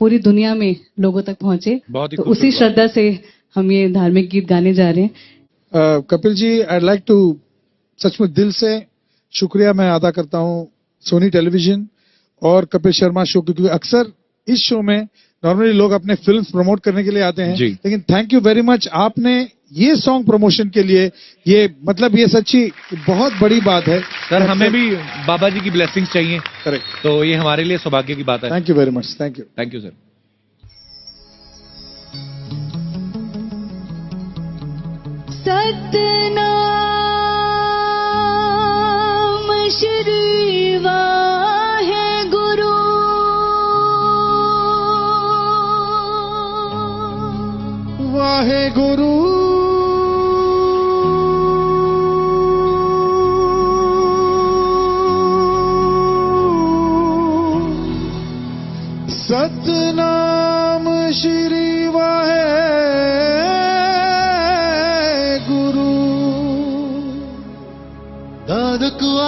पूरी दुनिया में लोगों तक पहुँचे बहुत ही तो उसी श्रद्धा से हम ये धार्मिक गीत गाने जा रहे हैं। Kapil ji I like to सचमुच दिल से शुक्रिया मैं अदा करता हूँ सोनी टेलीविज़न और कपिल शर्मा शो को, क्योंकि अक्सर इस शो में नॉर्मली लोग अपने फ़िल्म प्रमोट करने के लिए आते हैं। लेकिन थैंक यू वेरी मच आपने ये सॉन्ग प्रमोशन के लिए ये मतलब ये सच्ची बहुत बड़ी बात है। सर हमें भी बाबा जी की ब्लेसिंग्स चाहिए। करेक्ट। तो ये हमारे लिए सौभाग्य की बात है। Thank you very much thank you thank you sir Satnam Shri Waheguru. Waheguru.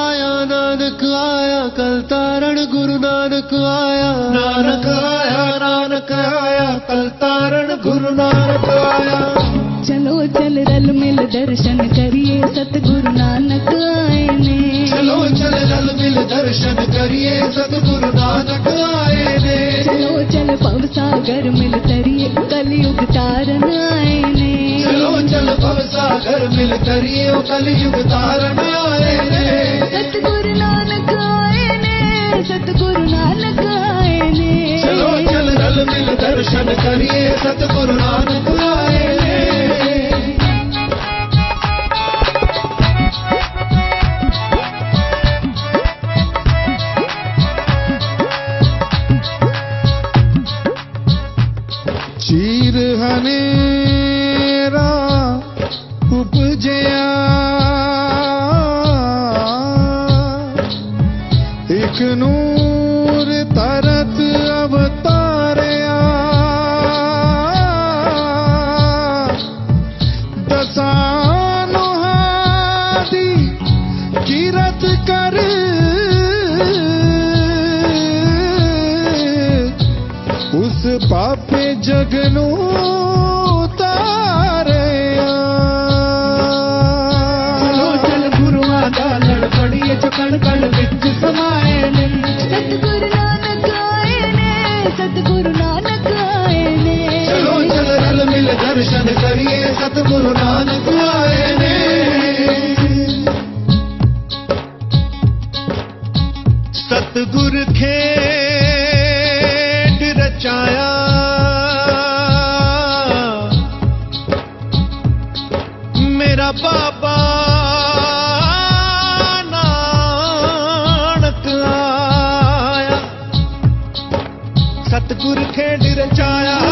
ਆਇਆ ਨਾਨਕ ਆਇਆ ਕਲ ਤਾਰਣ ਗੁਰੂ ਨਾਨਕ ਆਇਆ। ਨਾਨਕ ਆਇਆ ਨਾਨਕ ਆਇਆ ਕਲ ਤਾਰਣ ਗੁਰੂ ਨਾਨਕ ਆਇਆ। ਚਲੋ ਚਲ ਰਲ ਮਿਲ ਦਰਸ਼ਨ ਕਰੀਏ ਸਤਿਗੁਰੂ ਨਾਨਕ ਆਏ ਨੇ। ਚਲੋ ਚਲ ਰਲ ਮਿਲ ਦਰਸ਼ਨ ਕਰੀਏ ਸਤਿਗੁਰੂ ਨਾਨਕ ਆਏ ਨੇ। ਚਲੋ ਚਲ ਪਵ ਸਾਗਰ ਮਿਲ ਤਰੀਏ ਕਲਯੁਗ ਤਾਰਨ ਆਏ ਨੇ। ਚਲੋ ਚਲ ਪਵ ਸਾਗਰ ਮਿਲ ਤਰੀਏ ਕਲਯੁਗ ਤਾਰਨ ਆਏ ਨੇ। ਸਤਗੁਰ ਨਾਨਕ ਆਏ ਨੇ ਸਤਗੁਰ ਨਾਨਕ ਆਏ ਦਰਸ਼ਨ ਕਰੀਏ ਸਤਗੁਰ ਨਾਨਕ ਆਏ ਚੀਰ ਹਨੇਰਾ ਉਪਜਿਆ ਇੱਕ ਨੂਰ ਤਰਤ ਅਵਤਾਰਿਆ। ਦਸਾਂ ਨੁਹਾਂ ਦੀ ਕਿਰਤ ਕਰ। ਉਸ ਪਾਪੇ ਜਗ ਨੂੰ ਸਤਿਗੁਰੂ ਨਾਨਕ ਆਏ ਨੇ। ਸਤਿਗੁਰ ਖੇਡ ਰਚਾਇਆ। ਮੇਰਾ ਬਾਬਾ ਨਾਨਕ ਆਇਆ। ਸਤਿਗੁਰ ਖੇਡ ਰਚਾਇਆ।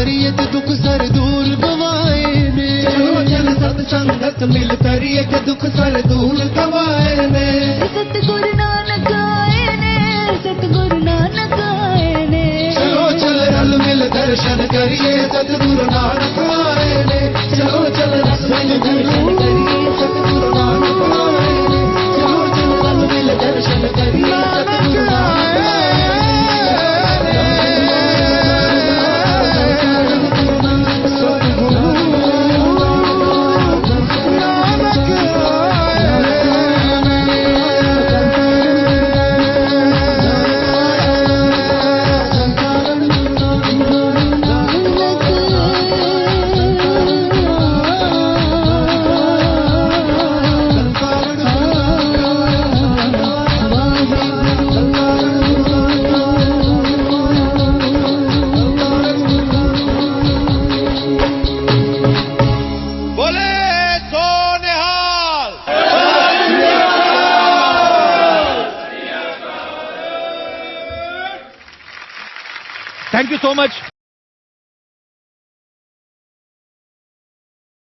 ਕਰੀਏ ਤੇ ਦੁੱਖ ਸਰ ਦੂਰ ਗਵਾਏ ਨੇ। ਚਲੋ ਜਨ ਸਤ ਸੰਗਤ ਮਿਲ ਕਰੀਏ ਤੇ ਦੁੱਖ ਸਰ ਦੂਰ ਗਵਾਏ ਨੇ। ਸਤ ਗੁਰੂ ਨਾਨਕ ਆਏ ਨੇ ਸਤ ਗੁਰੂ ਨਾਨਕ ਆਏ ਨੇ। ਚਲੋ ਚਲ ਰਲ ਮਿਲ ਦਰਸ਼ਨ ਕਰੀਏ ਸਤ ਗੁਰੂ Thank you so much.